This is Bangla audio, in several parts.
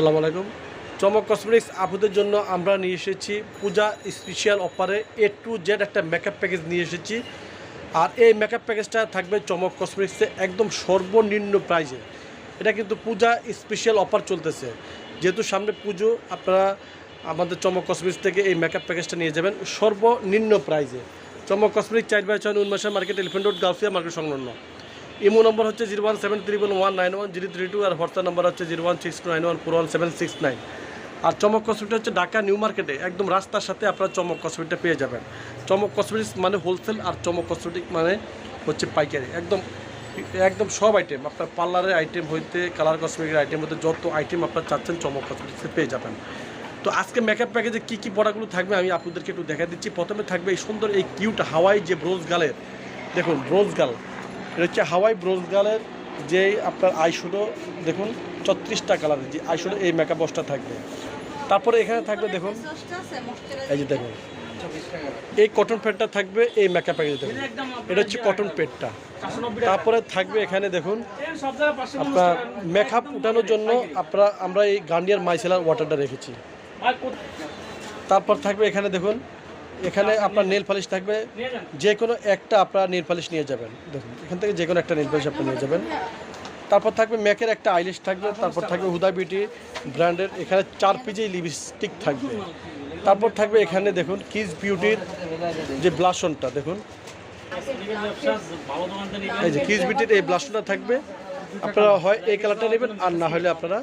আসসালামু আলাইকুম। চমক কসমেটিক্স আপুদের জন্য আমরা নিয়ে এসেছি পূজা স্পেশাল অফারে এ টু জেড একটা মেকআপ প্যাকেজ নিয়ে এসেছি। আর এই মেকআপ প্যাকেজটা থাকবে চমক কসমেটিক্সে একদম সর্বনিম্ন প্রাইজে এটা কিন্তু পূজা স্পেশাল অফার চলতেছে। যেহেতু সামনে পুজো, আপনারা আমাদের চমক কসমেটিক্স থেকে এই মেকআপ প্যাকেজটা নিয়ে যাবেন সর্বনিম্ন প্রাইজে চমক কসমেটিক চার বাই ছয় উন্মাসা মার্কেট এলিফেন্ট রোড গালফিয়া মার্কেট সংলগ্ন। ইমো নম্বর হচ্ছে zero one seven three one one nine one zero three two আর হোয়াটসঅ্যাপ নম্বর হচ্ছে zero one six nine one four one seven six nine. আর চমক কসমেটিক হচ্ছে ঢাকা নিউ মার্কেটে একদম রাস্তার সাথে আপনারা চমক কসমেটিকটা পেয়ে যাবেন। চমক কসমেটিক্স মানে হোলসেল আর চমক কসমেটিক মানে হচ্ছে পাইকারি। একদম একদম সব আইটেম আপনার পার্লারের আইটেম হইতে কালার কসমেটিকের আইটেম হতে যত আইটেম আপনার চাচ্ছেন চমক কসমেটিক্সে পেয়ে যাবেন। তো আজকে মেকআপ প্যাকেজে কী কী প্রোডাক্টগুলো থাকবে আমি আপনাদেরকে একটু দেখা দিচ্ছি। প্রথমে থাকবে এই সুন্দর এই কিউট হাওয়াই যে ব্রোজ গালের দেখুন ব্রোজ গাল এটা হচ্ছে হাওয়াই ব্রোজ গালের যে আপনার আইশুডো, দেখুন, ছত্রিশটা কালারের যে আইশুডো এই মেকআপ বক্সটা থাকবে। তারপরে এখানে থাকবে, দেখুন, এই যে দেখুন, এই কটন প্যাডটা থাকবে, এই মেকআপ প্যাকেজে দেখুন। এটা হচ্ছে কটন প্যাডটা তারপরে থাকবে এখানে, দেখুন, আপনার মেকআপ উঠানোর জন্য আপনারা, আমরা এই গার্নিয়ার মাইসেলার ওয়াটারটা রেখেছি। তারপর থাকবে এখানে, দেখুন এখানে আপনার নেল পালিশ থাকবে। যে কোনো একটা আপনার নেল পালিশ নিয়ে যাবেন। দেখুন, এখান থেকে যে কোনো একটা নেল পালিশ আপনি নিয়ে যাবেন। তারপর থাকবে ম্যাকের একটা আইলিশ থাকবে, তারপর থাকবে হুদা বিউটি ব্র্যান্ডের, এখানে চার পিজি লিপস্টিক থাকবে। তারপর থাকবে এখানে দেখুন, কিস বিউটির যে ব্লাসনটা, দেখুন। এই যে, কিস বিউটির এই ব্লাসনটা থাকবে। আপনারা হয় এই কালারটা নেবেন আর না হলে আপনারা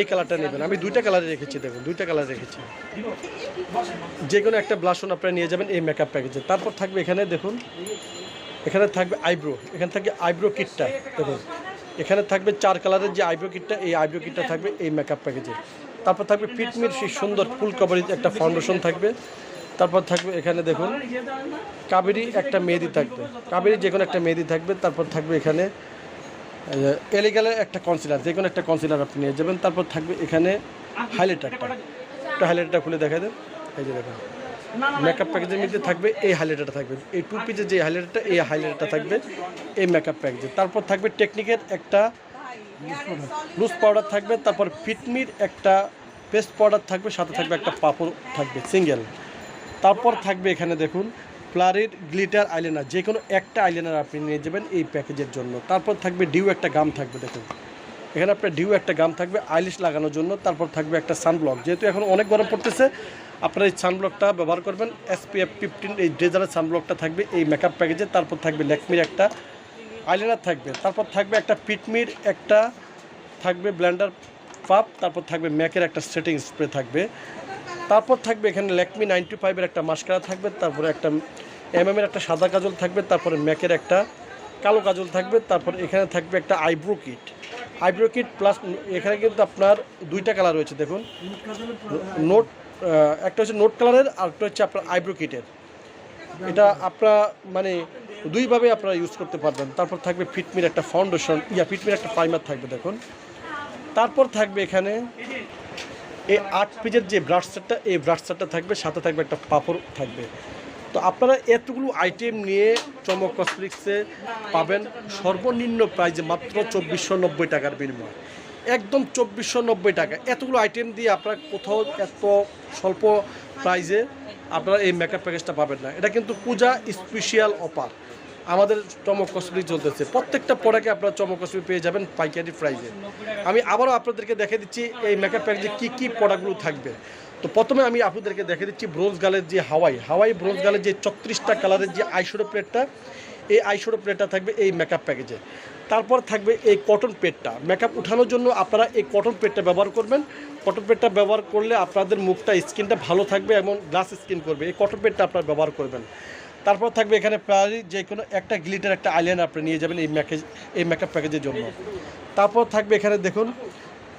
এই কালারটা নেবেন। আমি দুইটা কালারে রেখেছি, দেখুন, দুইটা কালার রেখেছি। যে কোনো একটা ব্লাশন আপনারা নিয়ে যাবেন এই মেকআপ প্যাকেজে তারপর থাকবে এখানে, দেখুন, এখানে থাকবে আইব্রো এখানে থাকবে আইব্রো কিটটা দেখুন। এখানে থাকবে চার কালারের যে আইব্রো কিটটা এই আইব্রো কিটটা থাকবে এই মেকআপ প্যাকেজে তারপর থাকবে পিটমির সেই সুন্দর ফুল কভারেজ একটা ফাউন্ডেশন থাকবে। তারপর থাকবে এখানে, দেখুন, কাবেরি একটা মেহেদি থাকবে। কাবেরি যে কোনো একটা মেহেদি থাকবে। তারপর থাকবে এখানে এলিগালের একটা কনসিলার যে কোনো একটা কনসিলার আপনি নিয়ে যাবেন, তারপর থাকবে এখানে হাইলাইটারটা একটা হাইলাইটারটা খুলে দেখা দেন। এই যে দেখুন। মেকআপ প্যাকেজের মধ্যে থাকবে এই হাইলাইটারটা থাকবে। এই টু পিসের যে হাইলাইটারটা এই হাইলাইটারটা থাকবে এই মেকআপ প্যাকেজে তারপর থাকবে টেকনিকের একটা লুজ পাউডার থাকবে, তারপর ফিটমির একটা পেস্ট পাউডার থাকবে, সাথে থাকবে একটা পাপড় থাকবে সিঙ্গেল তারপর থাকবে এখানে দেখুন প্লারির গ্লিটার আইলাইনার যে কোনো একটা আইলাইনার আপনি নিয়ে যাবেন এই প্যাকেজের জন্য। তারপর থাকবে ডিউ একটা গাম থাকবে, দেখুন। এখানে আপনার ডিউ একটা গাম থাকবে, আইলিশ লাগানোর জন্য। তারপর থাকবে একটা সানব্লক। যেহেতু এখন অনেক গরম পড়তেছে, আপনারা এই সানব্লকটা ব্যবহার করবেন। এসপিএফ ফিফটিন এই ড্রেজারের সানব্লকটা থাকবে এই মেকআপ প্যাকেজে তারপর থাকবে ল্যাকমির একটা আইলাইনার থাকবে। তারপর থাকবে একটা পিটমির একটা থাকবে ব্ল্যান্ডার পাপ। তারপর থাকবে ম্যাকের একটা সেটিং স্প্রে থাকবে। তারপর থাকবে এখানে ল্যাকমি নাইনটি ফাইভের একটা মাস্কারা থাকবে, তারপরে একটা এমএমের একটা সাদা কাজল থাকবে, তারপরে ম্যাকের একটা কালো কাজল থাকবে, তারপর এখানে থাকবে একটা eyebrow kit. Eyebrow kit plus এখানে কিন্তু আপনার দুইটা কালার রয়েছে, দেখুন। নোট একটা হচ্ছে নোট কালারের আর একটা হচ্ছে আপনার আইব্রো কিটের। এটা আপনারা মানে দুইভাবে আপনারা ইউজ করতে পারবেন। তারপর থাকবে ফিটমির একটা ফাউন্ডেশন, ইয়া, ফিটমির একটা প্রাইমার থাকবে, দেখুন। তারপর থাকবে এখানে এই আট পেজের যে ব্রাশ এই ব্রাশ থাকবে, সাথে থাকবে একটা পাপড় থাকবে। তো আপনারা এতগুলো আইটেম নিয়ে চমক কসমেটিক্সে পাবেন। সর্বনিম্ন প্রাইজে মাত্র চব্বিশশো নব্বই টাকার বিনিময়। একদম চব্বিশশো নব্বই টাকা। এতগুলো আইটেম দিয়ে আপনারা কোথাও এত স্বল্প প্রাইজে আপনারা এই মেকআপ প্যাকেজটা পাবেন না। এটা কিন্তু পূজা স্পেশাল অফার আমাদের চমক কসমেটিক চলতেছে। প্রত্যেকটা প্রোডাক্টে আপনারা চমক কসমেটিক পেয়ে যাবেন পাইকারি প্রাইজে আমি আবারও আপনাদেরকে দেখে দিচ্ছি এই মেকআপ প্যাকেজে কী কী প্রোডাক্টগুলো থাকবে। তো প্রথমে আমি আপনাদেরকে দেখে দিচ্ছি ব্রোঞ্জ গালের যে হাওয়াই। হাওয়াই ব্রোঞ্জ গালের যে ছত্রিশটা কালারের যে আইশোডো প্লেটটা এই আইশোডো প্লেটটা থাকবে এই মেকআপ প্যাকেজে তারপর থাকবে এই কটন পেটটা মেকআপ উঠানোর জন্য আপনারা এই কটন পেটটা ব্যবহার করবেন। কটন পেটটা ব্যবহার করলে আপনাদের মুখটা স্কিনটা ভালো থাকবে এবং গ্লাস স্কিন করবে। এই কটন পেটটা আপনারা ব্যবহার করবেন। তারপর থাকবে এখানে প্রায় যে কোনো একটা গ্লিটার, একটা আইলাইনার আপনি নিয়ে যাবেন এই ম্যাকেজ এই মেকআপ প্যাকেজের জন্য। তারপর থাকবে এখানে দেখুন,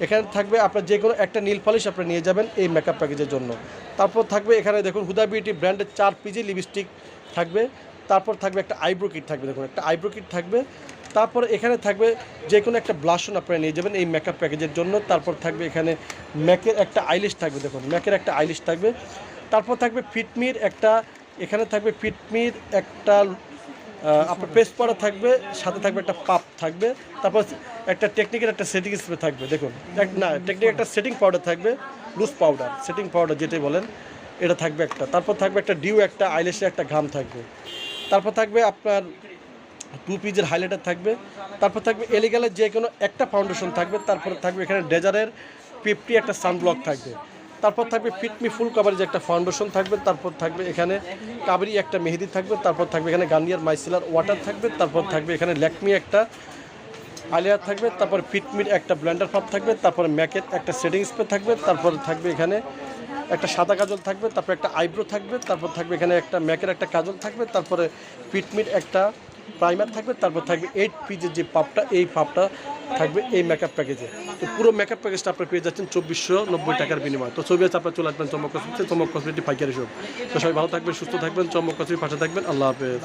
এখানে থাকবে আপনার যে কোনো একটা নীল পলিশ আপনি নিয়ে যাবেন এই মেকআপ প্যাকেজের জন্য। তারপর থাকবে এখানে দেখুন, হুদা বিউটি ব্র্যান্ডের চার পিজি লিপস্টিক থাকবে। তারপর থাকবে একটা আইব্রো কিট থাকবে, দেখুন, একটা আইব্রো কিট থাকবে। তারপর এখানে থাকবে যে কোনো একটা ব্লাশন আপনারা নিয়ে যাবেন এই মেকআপ প্যাকেজের জন্য। তারপর থাকবে এখানে ম্যাকের একটা আইলিশ থাকবে, দেখুন, ম্যাকের একটা আইলিশ থাকবে। তারপর থাকবে ফিটমির একটা এখানে থাকবে ফিটমির একটা আপনার পেস্ট পাউডার থাকবে, সাথে থাকবে একটা পাপ থাকবে, তারপর একটা টেকনিকের একটা সেটিং স্প্রে থাকবে, দেখুন। না টেকনিক একটা সেটিং পাউডার থাকবে লুজ পাউডার সেটিং পাউডার যেটাই বলেন, এটা থাকবে একটা। তারপর থাকবে একটা ডিউ একটা আইলেসের একটা ঘাম থাকবে। তারপর থাকবে আপনার টু পিজের হাইলাইটার থাকবে, তারপর থাকবে এলিগালের যে কোনো একটা ফাউন্ডেশন থাকবে, তারপর থাকবে এখানে ডেজারের ফিফটি একটা সানব্লক থাকবে। তারপর থাকবে ফিটমি ফুল কাভারেজ একটা ফাউন্ডেশন থাকবে, তারপর থাকবে এখানে কাবেরি একটা মেহেদি থাকবে, তারপর থাকবে এখানে গার্নিয়ার মাইসিলার ওয়াটার থাকবে, তারপর থাকবে এখানে ল্যাকমি একটা আলিয়ার থাকবে, তারপর ফিটমির একটা ব্লেন্ডার পাপ থাকবে, তারপর ম্যাকের একটা সেটিং স্প্রে থাকবে, তারপর থাকবে এখানে একটা সাদা কাজল থাকবে, তারপর একটা আইব্রো থাকবে, তারপর থাকবে এখানে একটা ম্যাকের একটা কাজল থাকবে, তারপরে ফিটমির একটা প্রাইমার থাকবে, তারপর থাকবে এইট পিজের যে পাপটা, এই পাপটা থাকবে এই মেকআপ প্যাকেজে তো পুরো মেকআপ প্যাকেজটা আপনার পেয়ে যাচ্ছেন চব্বিশশো নব্বই টাকার বিনিময়। তো ছবি আছে আপনার চলে আসবেন চমক কসমেটিক্সে চমক কসমিটি পাইকারি শপ তো সবাই ভালো থাকবেন, সুস্থ থাকবেন চমক কসমেটিক পাশে থাকবেন। আল্লাহ হাফেজ।